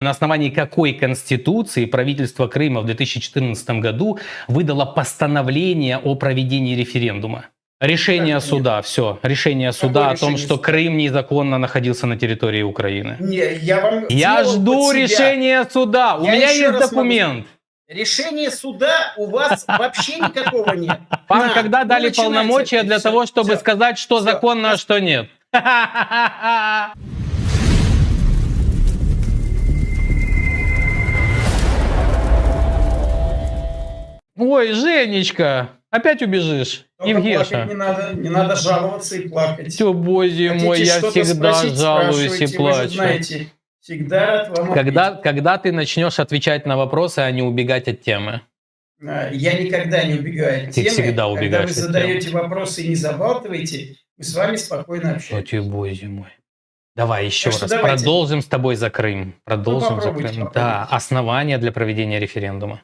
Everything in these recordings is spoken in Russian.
На основании какой конституции правительство Крыма в 2014 году выдало постановление о проведении референдума? Решение Как суда, все. Решение суда о том, что суда? Крым незаконно находился на территории Украины. Не, я вам Я жду решения суда. У Я меня есть раз могу документ. Решения суда у вас вообще никакого нет. Вам На, когда вы дали полномочия для всё, того, чтобы всё. сказать, что всё. законно, а что нет? Ой, Женечка, опять убежишь? Только Евгеша. не надо, не надо жаловаться и плакать. Все, боже Хотите мой, я всегда спросить, жалуюсь и вы плачу. знаете, всегда вам Когда, когда ты начнешь отвечать на вопросы, а не убегать от темы? А, Я никогда не убегаю от Ты темы. всегда Когда убегаешь вы от задаете вопросы и не забалтываете, мы с вами спокойно О, общаемся. ты, боже мой. Давай еще Так раз. давайте. Ну, Продолжим с тобой за Крым. Продолжим за попробуйте, Крым. Да, основания для проведения референдума.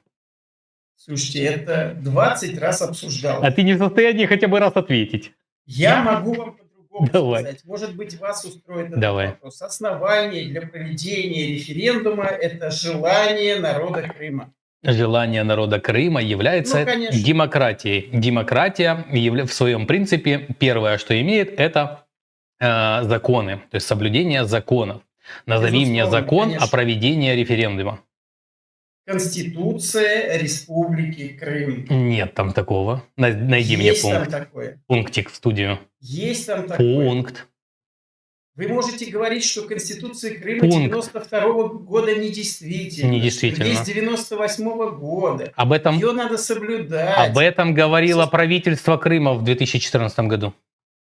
Слушайте, это 20 раз обсуждалось. А ты не в состоянии хотя бы раз ответить. Я могу вам по-другому Давай. сказать. Может быть, вас устроит этот Давай. вопрос. Основание для проведения референдума – это желание народа Крыма. Желание народа Крыма является Ну, конечно. демократией. Демократия в своем принципе первое, что имеет, это э, законы, то есть соблюдение законов. Назови мне закон конечно. о проведении референдума. Конституция Республики Крым. Нет там такого. На- Найди мне Есть там пункт. такое. Пунктик в студию. Есть там такое. Пункт. Вы можете говорить, что Конституция Крыма Пункт. 92 года недействительна. Недействительна. Есть 98 года. Об этом, Ее надо соблюдать. об этом говорило правительство Крыма в 2014 году.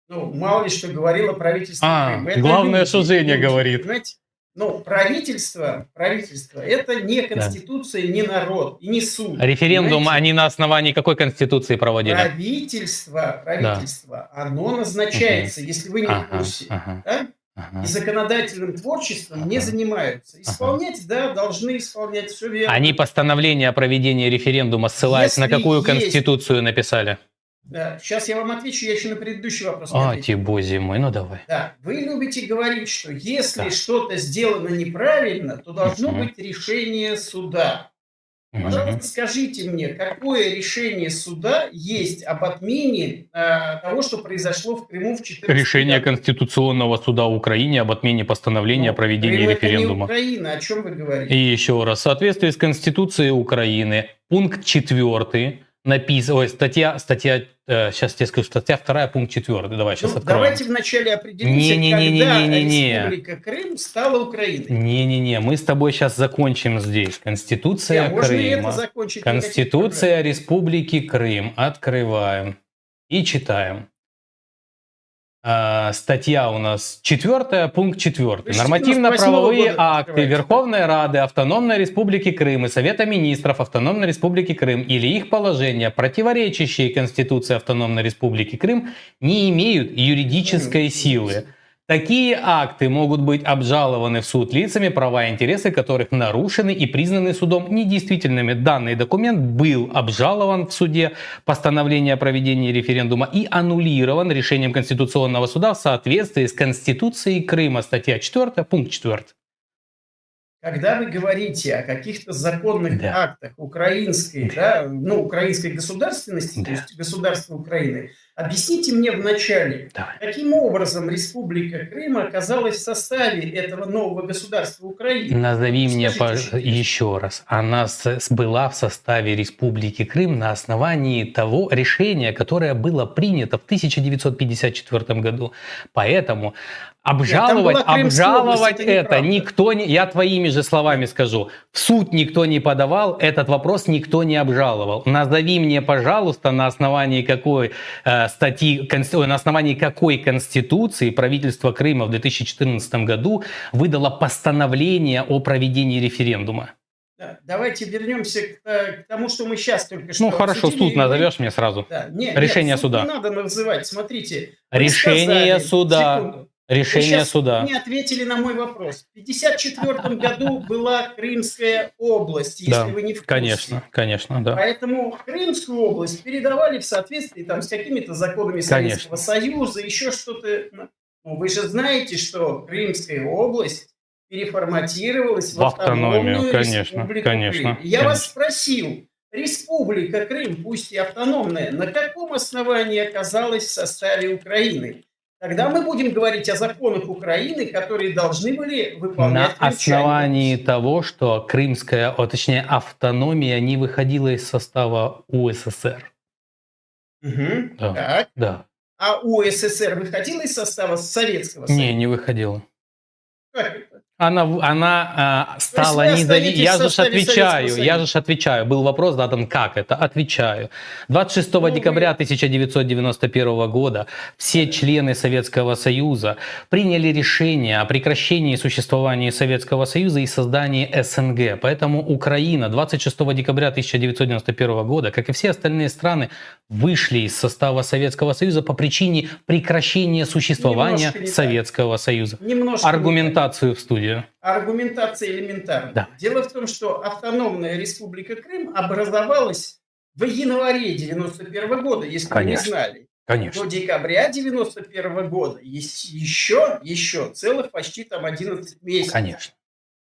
Ну, мало ли что говорило правительство А, Крыма. Это главное, что Женя говорит. Понимаете? Ну, правительство, правительство, это не конституция, не народ и не суд. Референдум понимаете? они на основании какой конституции проводили? Правительство, правительство, оно назначается, если вы не в Ага, курсе. ага, да? ага. И законодательным творчеством не Ага. занимаются. Исполнять, да, должны исполнять, все верно. Они постановление о проведении референдума, ссылаясь на Если какую есть- конституцию написали? Да. Сейчас я вам отвечу, я еще на предыдущий вопрос А, ответил. ти боже мой, ну давай. Да, вы любите говорить, что если Да. что-то сделано неправильно, то должно Мгм. быть решение суда. Пожалуйста, скажите мне, какое решение суда есть об отмене э, того, что произошло в Крыму в 2014 Решение году? Конституционного суда Украины об отмене постановления о Ну, проведении Крым это не референдума. Украина, о чем вы говорите? И еще раз, в соответствии с Конституцией Украины, пункт 4 написан, ой, статья, статья, сейчас тебе скажу, статья 2, пункт 4, давай сейчас Ну, откроем. давайте вначале определимся, Не-не-не-не-не-не-не. когда Республика Крым стала Украиной. Не-не-не, мы с тобой сейчас закончим здесь. Конституция Не, это Крыма. Конституция Республики Крым. Открываем и читаем. А, статья у нас четвертая, пункт четвертый. Нормативно-правовые 98 года акты открываете. Верховной Рады Автономной Республики Крым и Совета Министров Автономной Республики Крым или их положения, противоречащие Конституции Автономной Республики Крым, не имеют юридической силы. Такие акты могут быть обжалованы в суд лицами, права и интересы которых нарушены и признаны судом недействительными. Данный документ был обжалован в суде постановление о проведении референдума и аннулирован решением Конституционного суда в соответствии с Конституцией Крыма, статья 4, пункт 4. Когда вы говорите о каких-то законных Да. актах украинской, да, ну, украинской государственности, Да. то есть государства Украины, объясните мне вначале, Давай. каким образом Республика Крым оказалась в составе этого нового государства Украины? Назови мне Скажите, пож- что это? еще раз. Она с- была в составе Республики Крым на основании того решения, которое было принято в 1954 году. Поэтому обжаловать, Крымская обжаловать это это никто не... Я твоими же словами скажу. В суд никто не подавал, этот вопрос никто не обжаловал. Назови мне, пожалуйста, на основании какой э, статьи, конс- ой, на основании какой конституции правительство Крыма в 2014 году выдало постановление о проведении референдума. Да, Давайте вернемся к, э, к тому, что мы сейчас только что Ну хорошо, обсудили. суд назовешь мне сразу. Да, не- Решение нет, суд суда. Не надо называть. Смотрите. Решение сказали- суда. Секунду. Решение Вы суда. не ответили на мой вопрос. В 1954 году была Крымская область, если Да, вы не в курсе. Конечно, конечно, да. Поэтому Крымскую область передавали в соответствии там, с какими-то законами Советского Конечно. Союза, еще что-то. Ну, вы же знаете, что Крымская область переформатировалась в, В автономию, автономную конечно, республику конечно, Крым. Я конечно. вас спросил, республика Крым, пусть и автономная, на каком основании оказалась в составе Украины? Тогда мы будем говорить о законах Украины, которые должны были На выполнять крымчане. основании того, что крымская, о, точнее автономия не выходила из состава УССР. Мгм. Да. Так. Да. А УССР выходила из состава Советского Союза? Не, не выходила. Как это? Она, она а, стала независимой. Я же отвечаю, я же отвечаю. Был вопрос задан, как это? Отвечаю. 26 Ну, декабря 1991 года все члены Советского Союза приняли решение о прекращении существования Советского Союза и создании СНГ. Поэтому Украина 26 декабря 1991 года, как и все остальные страны, вышли из состава Советского Союза по причине прекращения существования. Советского Союза. Немножко. Аргументацию в Аргументация элементарна. Да. Дело в том, что автономная республика Крым образовалась в январе 91 года, если вы Конечно. не знали. Конечно. До декабря 91 года есть еще, еще целых почти там 11 месяцев. Конечно.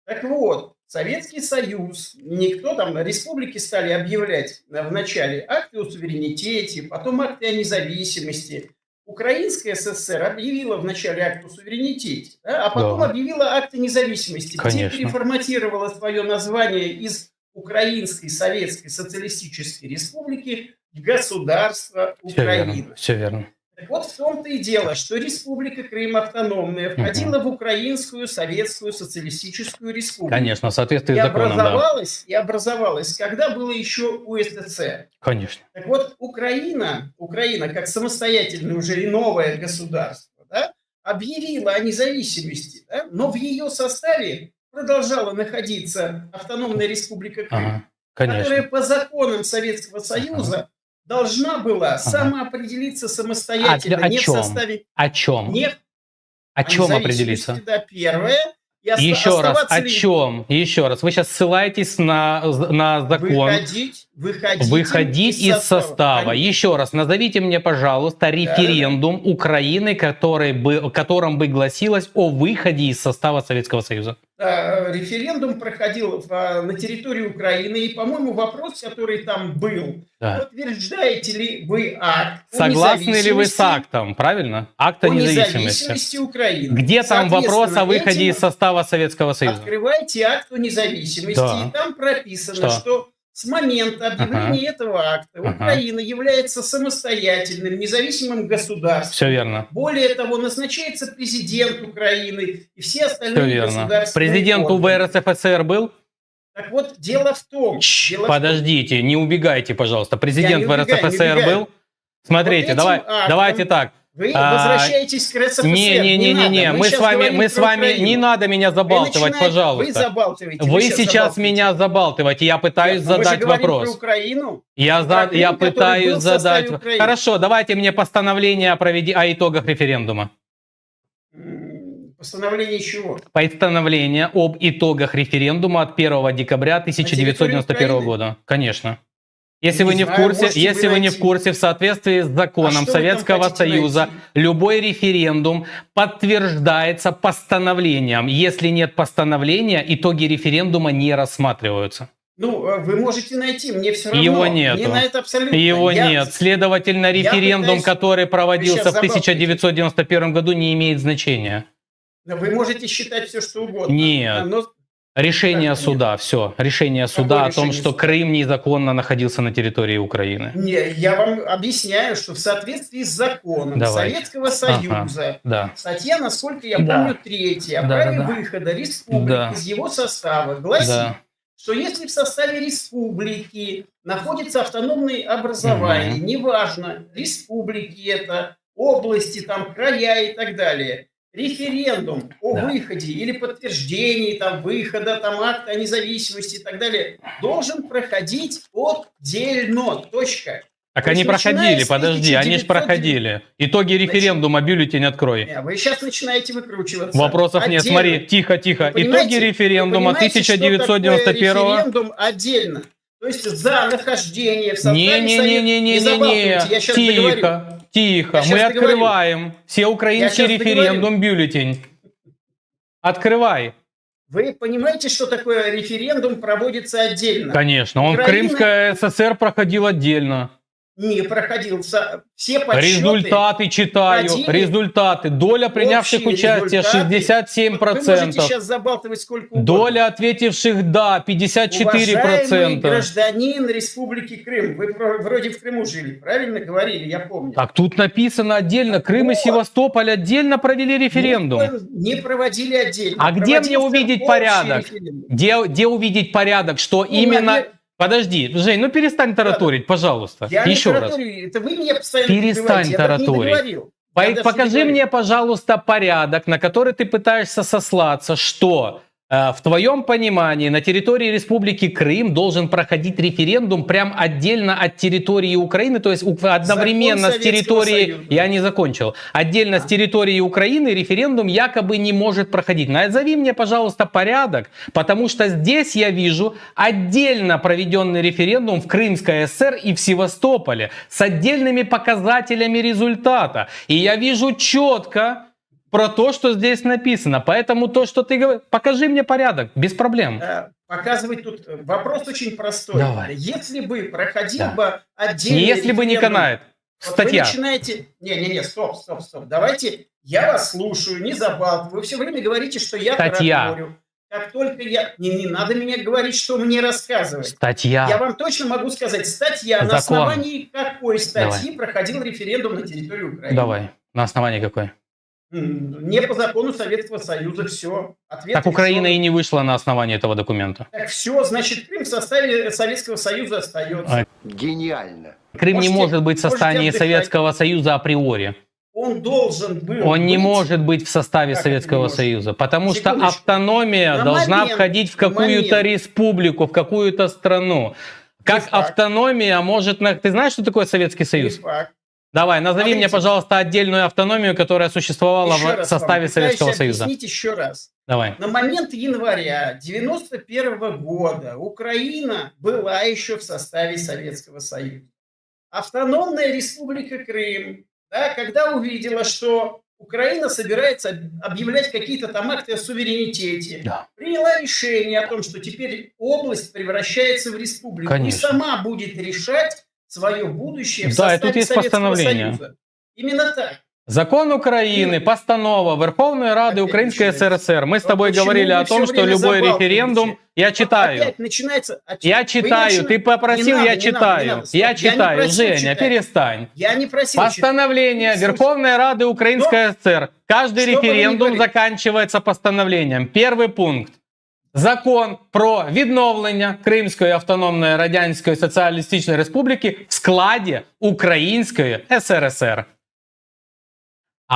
Так вот, Советский Союз, никто там, республики стали объявлять в начале акты о суверенитете, потом акты о независимости. Украинская ССР объявила в начале акт о суверенитете, да, а потом Да. объявила акты независимости, Конечно. где переформатировала свое название из Украинской Советской Социалистической Республики в государство Все верно. Украины. Все верно. Так вот в том-то и дело, что Республика Крым автономная входила в Украинскую Советскую Социалистическую Республику. Конечно, в соответствии И с законом, да. образовалась, и образовалась, когда было еще УССР. Конечно. Так вот, Украина, Украина как самостоятельное уже и новое государство, да, объявила о независимости, да, но в ее составе продолжала находиться автономная республика Крым, Ага. которая по законам Советского Союза должна была самоопределиться самостоятельно, А- о не в чем? составе, О чем? не О чем определиться? Да, первое. И оста- Еще раз, о ли- чем? Еще раз. Вы сейчас ссылаетесь на, на закон. Выходить, выходить, Выходить из состава. Конечно. Еще раз, назовите мне, пожалуйста, референдум Украины, который бы, которым бы гласилось о выходе из состава Советского Союза. Э, Референдум проходил в, э, на территории Украины, и, по-моему, вопрос, который там был, Да. подтверждаете ли вы акт Согласны ли вы с актом, правильно? Акт о о независимости. независимости Украины? Где там вопрос о выходе из состава Советского Союза? Открывайте акт о независимости, Да. и там прописано, Что? что, с момента объявления этого акта Ага. Украина является самостоятельным, независимым государством. Все верно. Более того, назначается президент Украины и все Все остальные верно. государственные Президент органы. УВ РСФСР был? Так вот, дело в том... Чш, дело в том- Подождите, не убегайте, пожалуйста. Президент Я не убегаю, не РСФСР убегаю. был? Смотрите, Вот давай, актом давайте так. Вы А, возвращаетесь к РСФСР. Не, не, не, не, не. Мы с сейчас вами, мы с вами Украину. не надо меня Вы забалтывать, Вы пожалуйста. забалтываете. Вы сейчас забалтываете. меня забалтываете, я пытаюсь Нет, мы же задать вопрос. про Украину. Я, за, Крым, я пытаюсь задать. Украины. Хорошо, давайте мне постановление о, проведи... о итогах референдума. Постановление чего? Постановление об итогах референдума от 1 декабря 1991 Украины? года. Конечно. Если Не вы не знаю, в курсе, можете если вы не в курсе, в соответствии с А законом там Советского Союза, найти? любой референдум подтверждается постановлением. Если нет постановления, итоги референдума не рассматриваются. Ну, э, вы можете найти, мне все равно. Его Мне нету. на это абсолютно. Его Я- нет. Следовательно, референдум, пытаюсь- который проводился в 1991 году, не имеет значения. Вы можете считать все, что угодно. Нет. А, но Решение нет? суда, все. Решение суда о том, решение что суда? Крым незаконно находился на территории Украины. Не, я вам объясняю, что в соответствии с законом Давайте. Советского Союза, Да. статья, насколько я Да. помню, третья, о Да, праве да, да. выхода республики Да. из его состава, гласит, Да. что если в составе республики находится автономное образование, неважно, республики это, области, там, края и так далее, референдум о Да. выходе или подтверждении там, выхода там, акта о независимости и так далее должен проходить отдельно. Точка. Так То они проходили, подожди, они же 1909 проходили. Итоги референдума, бюллетень открой. Не, Вы сейчас начинаете выкручиваться. Вопросов нет, Отдельно. смотри, тихо, тихо. Вы Итоги референдума Вы понимаете, что такое 1991 референдум отдельно. То есть за нахождение в составе Не Не-не-не-не-не-не, забалтывайте, я сейчас договорю. тихо, тихо. Я щас Мы договорю. открываем всеукраинский Я щас референдум, бюллетень. Открывай. Вы понимаете, что такое референдум проводится отдельно? Конечно, он Украина- Крымская ССР проходил отдельно. Не проходил. Со- Все подсчеты... Результаты читаю, ходили. результаты. Доля принявших Общие участие результаты. 67%. Вы можете сейчас забалтывать сколько угодно. Доля ответивших «да» 54%. Уважаемый гражданин Республики Крым. Вы вроде в Крыму жили, правильно говорили, я помню. Так тут написано отдельно. Крым и Вот. Севастополь отдельно провели референдум. Не, не проводили отдельно. А где мне увидеть порядок? референдум. Где, где увидеть порядок, что Ну, именно... навер- Подожди, Жень, ну перестань тараторить, пожалуйста. Я не Еще раз. тараторю, Это вы мне постоянно Перестань не тараторить. По- не Покажи мне, пожалуйста, порядок, на который ты пытаешься сослаться, что в твоем понимании на территории Республики Крым должен проходить референдум прям отдельно от территории Украины, то есть одновременно с территорией... Союза. Я не закончил. Отдельно с А. территории Украины референдум якобы не может проходить. Назови мне, пожалуйста, порядок, потому что здесь я вижу отдельно проведенный референдум в Крымской ССР и в Севастополе с отдельными показателями результата. И я вижу четко про то, что здесь написано. Поэтому то, что ты говоришь, покажи мне порядок, без проблем. Э, Показывать тут э, вопрос очень простой. Давай. Если бы проходил Да. бы отдельно... Не если бы не канает. Статья. Вы начинаете... Не-не-не, стоп, стоп, стоп. Давайте, я вас слушаю, не забалтываю. Вы все время говорите, что я Статья. тараторю. Как только я... Не, не надо мне говорить, что мне рассказывать. Статья. Я вам точно могу сказать, статья, на Закон. основании какой статьи проходил референдум на территории Украины. Давай. На основании какой? Не по закону Советского Союза, все. Ответ Так Украина и решен. не вышла на основании этого документа. Так все, значит, Крым в составе Советского Союза остается. А. Гениально. Крым не Можете- может быть в отдыхать. Советского Союза априори. Он должен был Он не быть- может быть в составе Как не Советского? Союза, потому что автономия На должна момент, входить в какую-то момент. республику, в какую-то страну. Как Не автономия может... на- Ты знаешь, что такое Советский Не Союз? факт. Давай, назови Смотрите. мне, пожалуйста, отдельную автономию, которая существовала Еще в раз вам составе пытаюсь Советского Союза. объяснить еще раз. Давай. На момент января 91 года Украина была еще в составе Советского Союза. Автономная республика Крым, да, когда увидела, что Украина собирается объявлять какие-то там акты о суверенитете, Да. приняла решение о том, что теперь область превращается в республику Конечно. и сама будет решать свое будущее в Да, и тут есть Советского постановление. Союза. Именно так. Закон Украины, постанова Верховной Рады Украинской. СРСР. Мы с тобой почему говорили о том, что любой референдум... Я Вот читаю. Опять начинается... а Я читаю, ты попросил, надо, я читаю. надо, надо, я читаю, просил Женя, читать. перестань. Я не просил читать. Постановление Слушай, Верховной Рады Украинской ССР. Каждый что референдум заканчивается постановлением. Первый пункт. Закон про відновлення Кримської автономної радянської соціалістичної республіки в складі Української СРСР.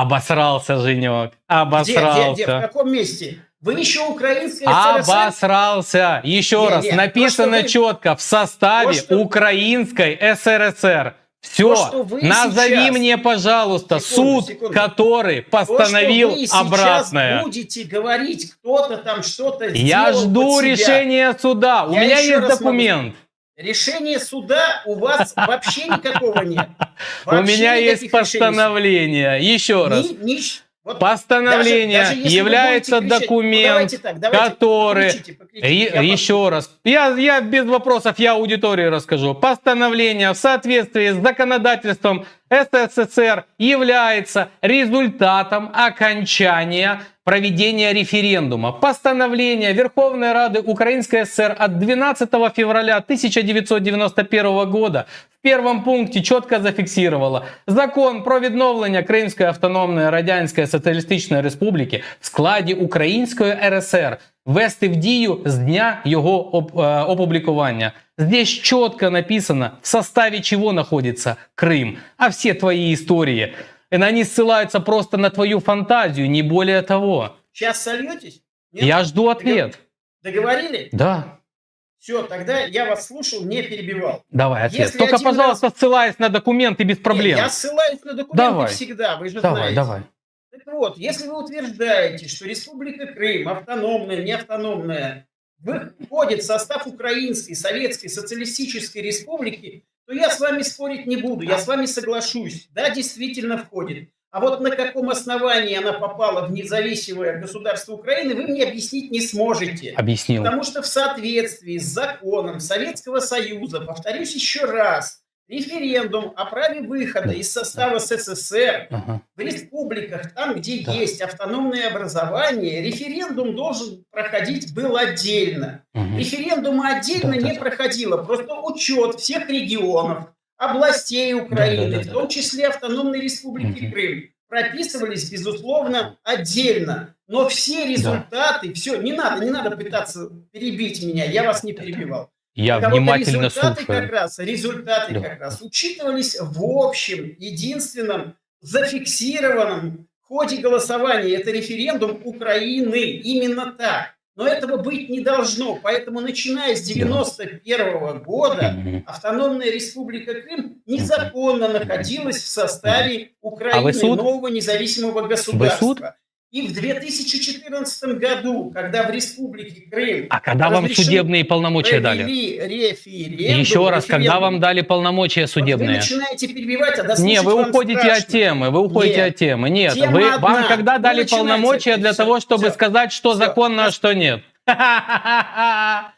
Обосрался, Женек. Где, где, где, в каком месте? Вы еще украинская СССР? Обосрался. Еще Не, раз, не, написано то, что вы- в составе то, что- Украинской СРСР. Все, То, что вы назови сейчас- мне, пожалуйста, Секунду, суд, секунду. который То, постановил что вы обратное. будете говорить, кто-то там что-то Я жду решения суда. У Я меня еще есть раз могу документ. Решения суда у вас вообще никакого нет. У Вообще меня есть постановление. Еще раз. Ни- ни- вот Постановление даже- даже является кричать- ну, документ, давайте так, давайте который... покричите, покричите, я еще раз. Я, я без вопросов, я аудитории расскажу. Постановление в соответствии с законодательством СССР является результатом окончания проведения референдума. Постановление Верховной Рады Украинской ССР от 12 февраля 1991 года в первом пункте четко зафиксировало закон про відновлення Кримської автономної радянської соціалістичної республіки в складі Української РСР ввести в дію з дня його оп- е, опублікування. Здесь четко написано, в составе чего находится Крым. А все твои истории, и они ссылаются просто на твою фантазию, не более того. Сейчас сольетесь? Нет? Я жду ответ. Договорили? Да, Все, тогда я вас слушал, не перебивал. давай ответ. Если Только, пожалуйста, ссылаясь на документы без проблем. Не, я ссылаюсь на документы Давай. всегда, вы же Давай, знаете. давай. Так вот, если вы утверждаете, что Республика Крым автономная, не автономная, входит в состав Украинской Советской Социалистической Республики, то я с вами спорить не буду, я с вами соглашусь. Да, действительно входит. А вот на каком основании она попала в независимое государство Украины, вы мне объяснить не сможете. Объяснил. Потому что в соответствии с законом Советского Союза, повторюсь еще раз, референдум о праве выхода из состава СССР Ага. в республиках, там, где Да. есть автономное образование, референдум должен проходить был отдельно. Референдума отдельно Да, не да. проходило, просто учет всех регионов, областей Украины, Да, да, да, в том числе автономной республики Мгм. Крым, прописывались, безусловно, отдельно. Но все результаты, все, не надо, не надо пытаться перебить меня, я вас не перебивал. Я Так а внимательно результаты слушаю. как раз, результаты Да. как раз учитывались в общем, единственном, зафиксированном ходе голосования. Это референдум Украины. Именно так. Но этого быть не должно. Поэтому, начиная с 91 года. Автономная Республика Крым незаконно находилась в составе А Украины, вы суд? нового независимого суд? государства. И в 2014 году, когда в Республике Крым А когда вам судебные полномочия дали? референдум, Еще раз, когда референдум. вам дали полномочия Вот судебные? Вы начинаете перебивать, а Не, дослушать вы уходите страшно. от темы, вы уходите Нет. от темы. Нет, Тема вы, одна. вам когда Вы дали полномочия для всё. того, чтобы Всё. сказать, что Всё. законно, а что нет?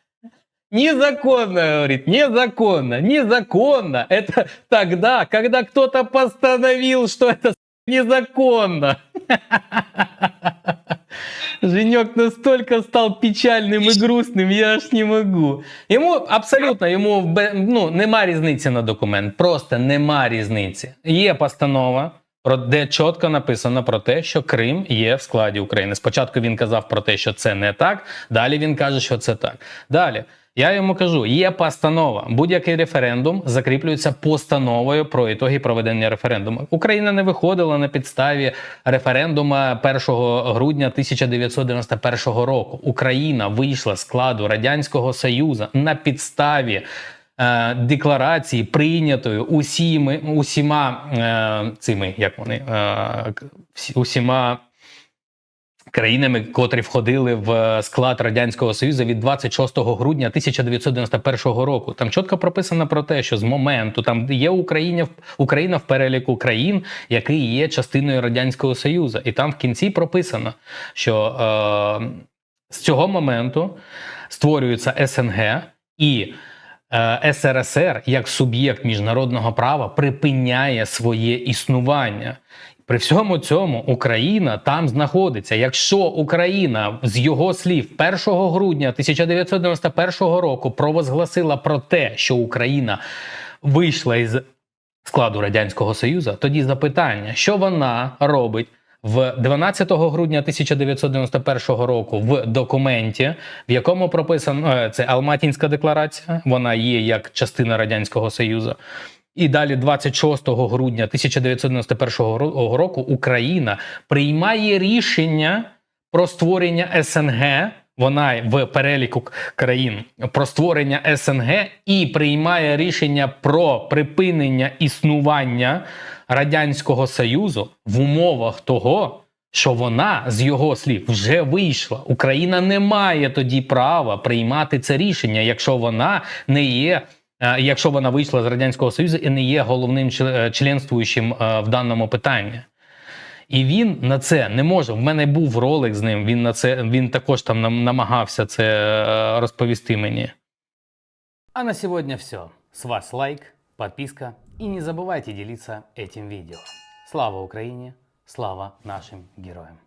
Незаконно, говорит, незаконно, незаконно. Это тогда, когда кто-то постановил, что это незаконно. Женек настолько стал печальним і грустним, я аж не можу. Йому абсолютно йому ну, нема різниці на документ. Просто нема різниці. Є постанова, де чітко написано про те, що Крим є в складі України. Спочатку він казав про те, що це не так. Далі він каже, що це так. Далі. Я йому кажу, є постанова. Будь-який референдум закріплюється постановою про ітоги проведення референдуму. Україна не виходила на підставі референдума 1 грудня 1991 року. Україна вийшла з складу Радянського Союзу на підставі е, декларації, прийнятої усіми, усіма е, цими, як вони, е, усіма країнами, котрі входили в склад Радянського Союзу від 26 грудня 1991 року. Там чітко прописано про те, що з моменту там є Україна, Україна в переліку країн, який є частиною Радянського Союзу. І там в кінці прописано, що е, з цього моменту створюється СНГ і е, СРСР як суб'єкт міжнародного права припиняє своє існування. При всьому цьому Україна там знаходиться. Якщо Україна з його слів 1 грудня 1991 року провозгласила про те, що Україна вийшла із складу Радянського Союзу, тоді запитання, що вона робить в 12 грудня 1991 року в документі, в якому прописано е, це Алматінська декларація, вона є як частина Радянського Союзу. І далі, 26 грудня 1991 ро- року, Україна приймає рішення про створення СНГ. Вона в переліку країн про створення СНГ і приймає рішення про припинення існування Радянського Союзу в умовах того, що вона з його слів вже вийшла. Україна не має тоді права приймати це рішення, якщо вона не є. Е, Якщо вона вийшла з радянського союзу і не є головним е, членствуючим е, в даному питанні, і він на це не може. В мене був ролик з ним. Він на це він також там нам- намагався це розповісти мені. А на сегодня все. С вас лайк, подписка и не забывайте делиться этим видео. Слава Украине, слава нашим героям!